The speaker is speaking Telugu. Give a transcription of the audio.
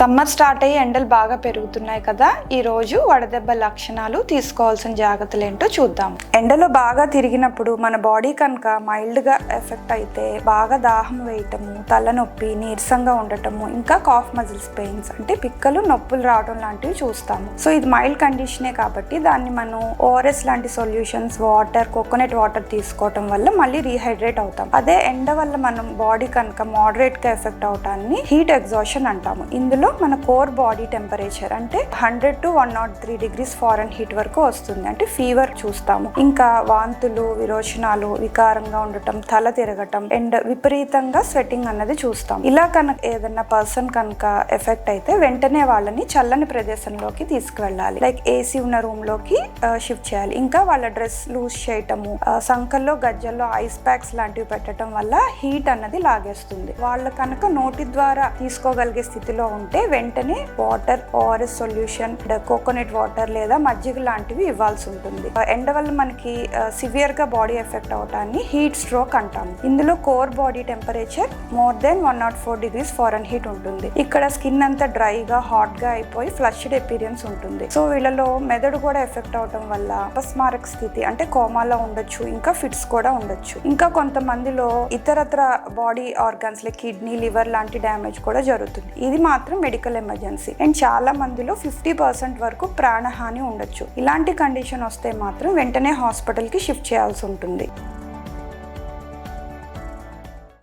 సమ్మర్ స్టార్ట్ అయ్యి ఎండలు బాగా పెరుగుతున్నాయి కదా ఈరోజు వడదెబ్బ లక్షణాలు తీసుకోవాల్సిన జాగ్రత్తలు ఏంటో చూద్దాం. ఎండలో బాగా తిరిగినప్పుడు మన బాడీ కనుక మైల్డ్గా ఎఫెక్ట్ అయితే బాగా దాహం వేయటము తలనొప్పి నీరసంగా ఉండటము ఇంకా కాఫ్ మజిల్స్ పెయిన్స్ అంటే పిక్కలు నొప్పులు రావడం లాంటివి చూస్తాము. సో ఇది మైల్డ్ కండిషనే కాబట్టి దాన్ని మనం ఓఆర్ఎస్ లాంటి సొల్యూషన్స్ వాటర్ కోకోనట్ వాటర్ తీసుకోవటం వల్ల మళ్ళీ రీహైడ్రేట్ అవుతాం. అదే ఎండ వల్ల మనం బాడీ కనుక మోడరేట్గా ఎఫెక్ట్ అవటాన్ని హీట్ ఎగ్జాషన్ అంటాము. ఇందులో మన కోర్ బాడీ టెంపరేచర్ అంటే hundred to one naught three degrees Fahrenheit వరకు వస్తుంది. అంటే ఫీవర్ చూస్తాము. ఇంకా వాంతులు విరోచనాలు వికారంగా ఉండటం తల తిరగటం అండ్ విపరీతంగా స్వెట్టింగ్ అన్నది చూస్తాం. ఇలా కనుక ఏదన్నా పర్సన్ కనుక ఎఫెక్ట్ అయితే వెంటనే వాళ్ళని చల్లని ప్రదేశంలోకి తీసుకువెళ్ళాలి. లైక్ ఏసీ ఉన్న రూమ్లోకి షిఫ్ట్ చేయాలి. ఇంకా వాళ్ళ డ్రెస్ లూజ్ చేయటము సంకల్లో గజ్జల్లో ఐస్ ప్యాక్స్ లాంటివి పెట్టడం వల్ల హీట్ అన్నది లాగేస్తుంది. వాళ్ళ కనుక నోటి ద్వారా తీసుకోగలిగే స్థితిలో ఉంటే వెంటనే water ORS solution coconut water లేదా మజ్జిగ లాంటివి ఇవ్వాల్సి ఉంటుంది. ఎండ వల్ల మనకి సివియర్గా బాడీ ఎఫెక్ట్ అవటాన్ని హీట్ స్ట్రోక్ అంటాము ఇందులో core body temperature more than one naught four degrees Fahrenheit ఉంటుంది. ఇక్కడ స్కిన్ అంతా డ్రైగా హాట్గా అయిపోయి ఫ్లష్డ్ ఎపీరియన్స్ ఉంటుంది. సో వీళ్ళలో మెదడు కూడా ఎఫెక్ట్ అవటం వల్ల అపస్మారక స్థితి అంటే కోమాలో ఉండొచ్చు ఇంకా ఫిట్స్ కూడా ఉండొచ్చు. ఇంకా కొంతమందిలో ఇతరత్ర body organs like kidney liver లాంటి డ్యామేజ్ కూడా జరుగుతుంది. ఇది మాత్రం మెడికల్ ఎమర్జెన్సీ అండ్ చాలా మందిలో ఫిఫ్టీ పర్సెంట్ వరకు ప్రాణహాని ఉండొచ్చు. ఇలాంటి కండిషన్ వస్తే మాత్రం వెంటనే హాస్పిటల్కి షిఫ్ట్ చేయాల్సి ఉంటుంది.